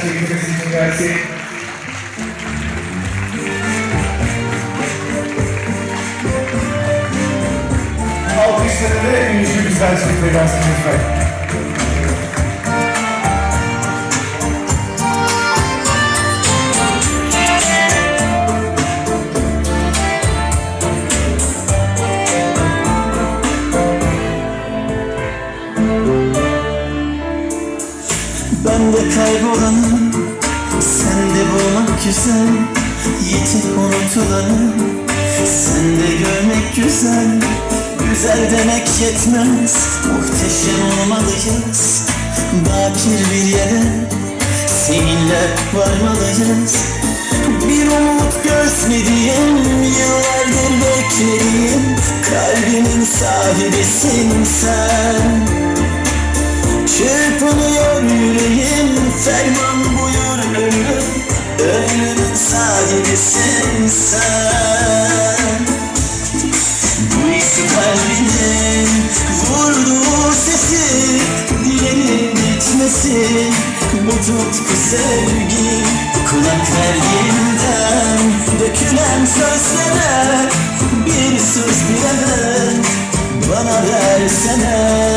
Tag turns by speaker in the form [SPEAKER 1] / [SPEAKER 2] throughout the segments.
[SPEAKER 1] Çekilmesi gelsin. Alkışları da en iyisi güzel şekilde gelsin lütfen.
[SPEAKER 2] Kaybolanım Sen de bulmak güzel Yitip unutulanım Sen de görmek güzel Güzel demek yetmez Muhteşem olmalıyız Bakir bir yere Seninle varmalıyız. Bir umut gözlediğim Yıllardır beklediğim Kalbimin sahibisin sen Çırpınıyor yüreğim Ferman buyur ömrüm Ömrümün sahibisin sen. Bu isi kalbinin Vurduğu sesi Dilerim bitmesin Bu tutku sevgi Kulak verdiğimden Dökülen sözlere Bir söz bilemem Bana versene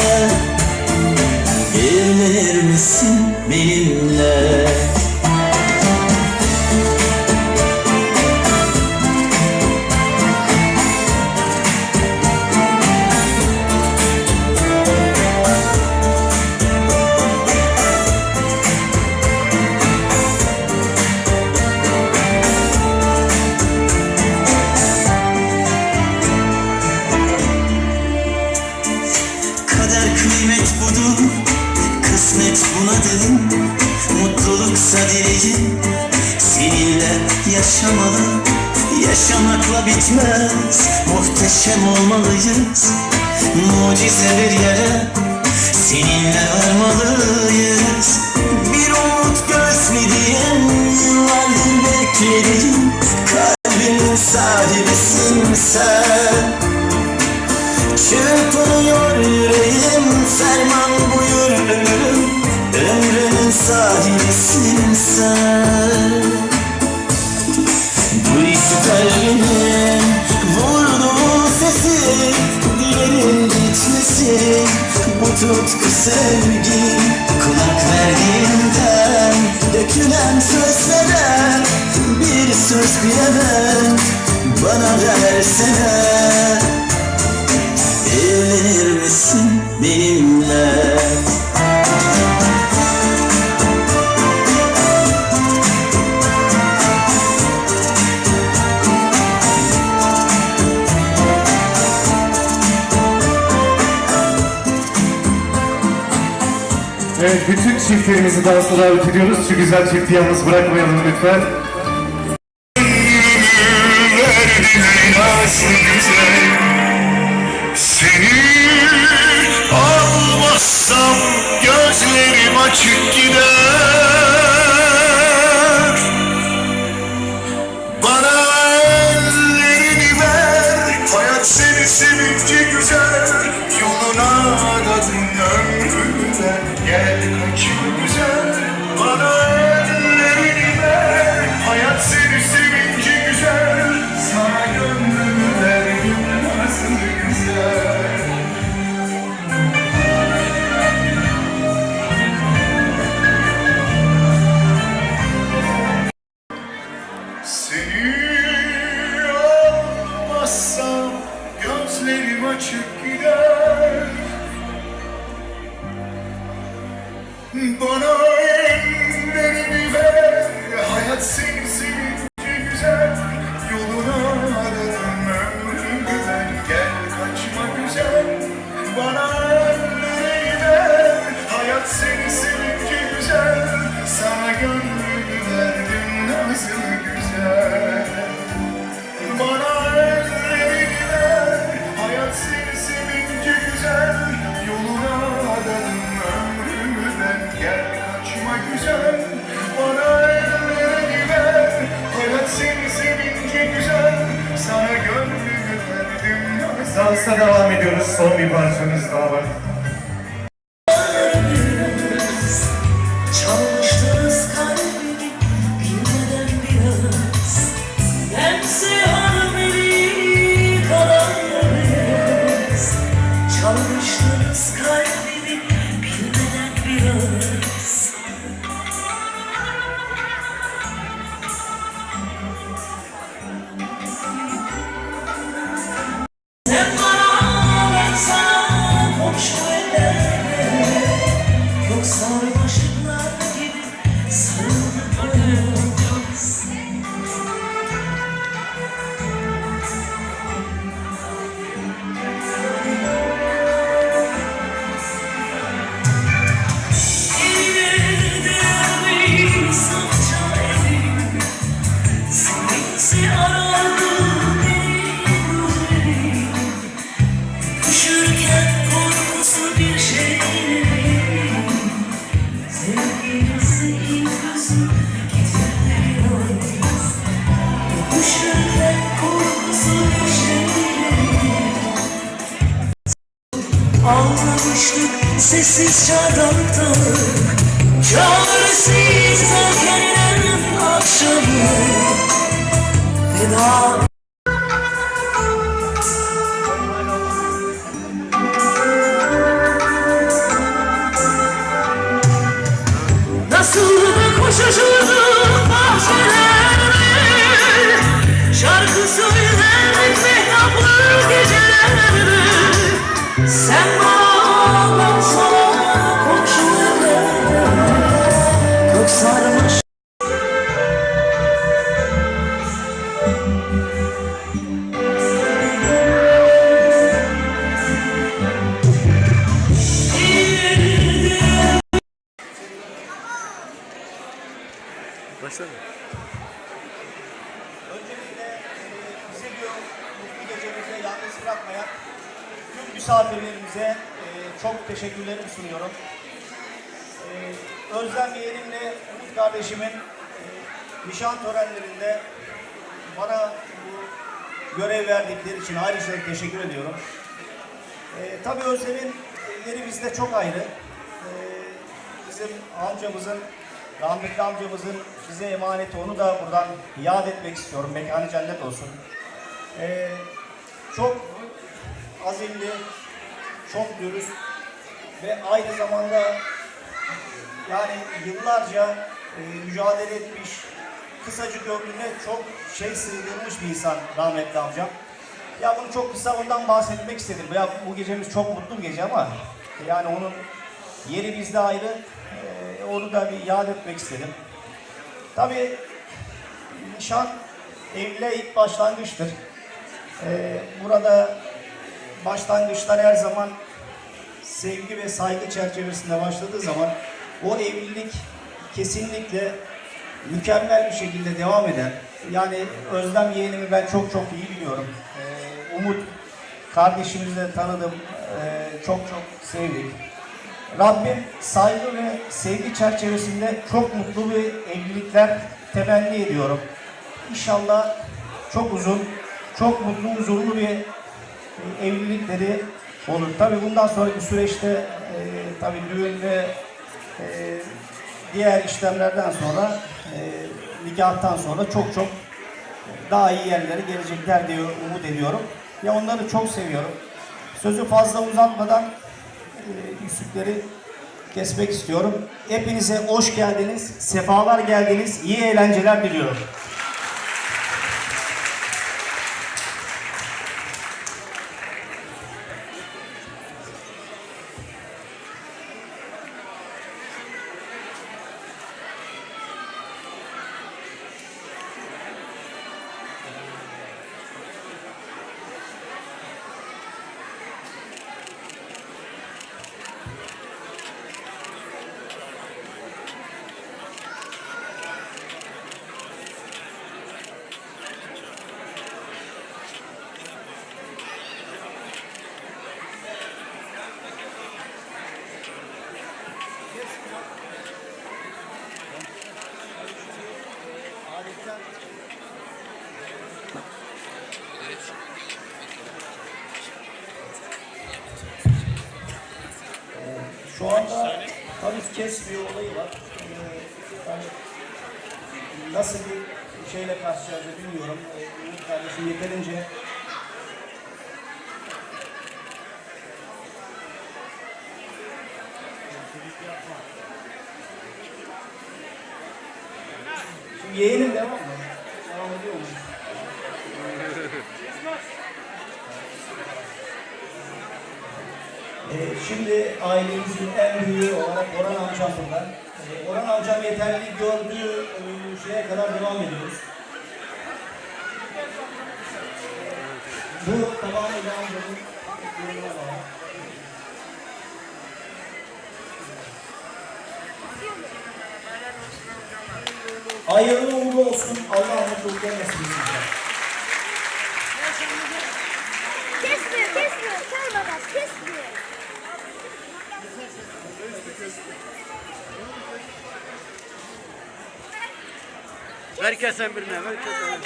[SPEAKER 2] bitmez Muhteşem olmalıyız. Mucize bir yere Seninle varmalıyız
[SPEAKER 1] çiftlerimizi davet ediyoruz. Şu güzel çifti yalnız bırakmayalım lütfen. Devam ediyoruz. Son
[SPEAKER 3] Sessiz çardakta Çaresiz erkenden akşamı. Feda Nasıl da koşuşurduk bahçelerde
[SPEAKER 4] sunuyorum. E, Özlem yeğenimle Umut kardeşimin e, nişan törenlerinde bana bu görev verdikleri için ayrıca teşekkür ediyorum. E, tabii Özlem'in yeri bizde çok ayrı. E, bizim amcamızın, rahmetli amcamızın bize emaneti onu da buradan yad etmek istiyorum. Mekanı cennet olsun. E, çok azimli, çok dürüst ve aynı zamanda yani yıllarca e, mücadele etmiş, kısacık ömrüne çok şey sığdırmış bir insan rahmetli amcam. Ya bunu çok kısa ondan bahsetmek istedim. Ya bu gecemiz çok mutlu bir gece ama yani onun yeri bizde ayrı. E, onu da bir yad etmek istedim. Tabii nişan evliliğe ilk başlangıçtır. E, burada başlangıçlar her zaman sevgi ve saygı çerçevesinde başladığı zaman o evlilik kesinlikle mükemmel bir şekilde devam eder. Yani Özlem yeğenimi ben çok çok iyi biliyorum. Ee, Umut kardeşimizi de tanıdım. Ee, çok çok sevdik. Rabbim saygı ve sevgi çerçevesinde çok mutlu bir evlilikler temenni ediyorum. İnşallah çok uzun, çok mutlu, huzurlu bir evlilikleri olur. Tabi bundan sonraki süreçte e, tabi düğün ve e, diğer işlemlerden sonra e, nikahtan sonra çok çok daha iyi yerlere gelecekler diye umut ediyorum. Ya onları çok seviyorum. Sözü fazla uzatmadan e, kesmek istiyorum. Hepinize hoş geldiniz, sefalar geldiniz, iyi eğlenceler diliyorum. Kes bir olayı var. Ee, yani nasıl bir şeyle karşılaşacağız bilmiyorum. Ee, kardeşim yeterince Şimdi yeğenim? Devam şimdi ailemizin en büyüğü olarak Orhan amcam burada. Ee, Orhan amcam yeterli gördüğü e, şeye kadar devam ediyoruz. Bu tamamıyla amcamın yorumuna. Hayırlı uğurlu olsun.
[SPEAKER 5] Birine, ver kesen.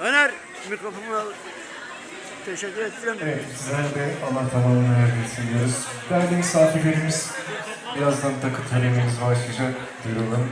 [SPEAKER 4] Öner mikrofonu al. Teşekkür ederim.
[SPEAKER 6] Evet, sizler de Allah tamamını versin diyoruz. Değerli misafirlerimiz, birazdan takı törenimiz başlayacak. Buyuralım.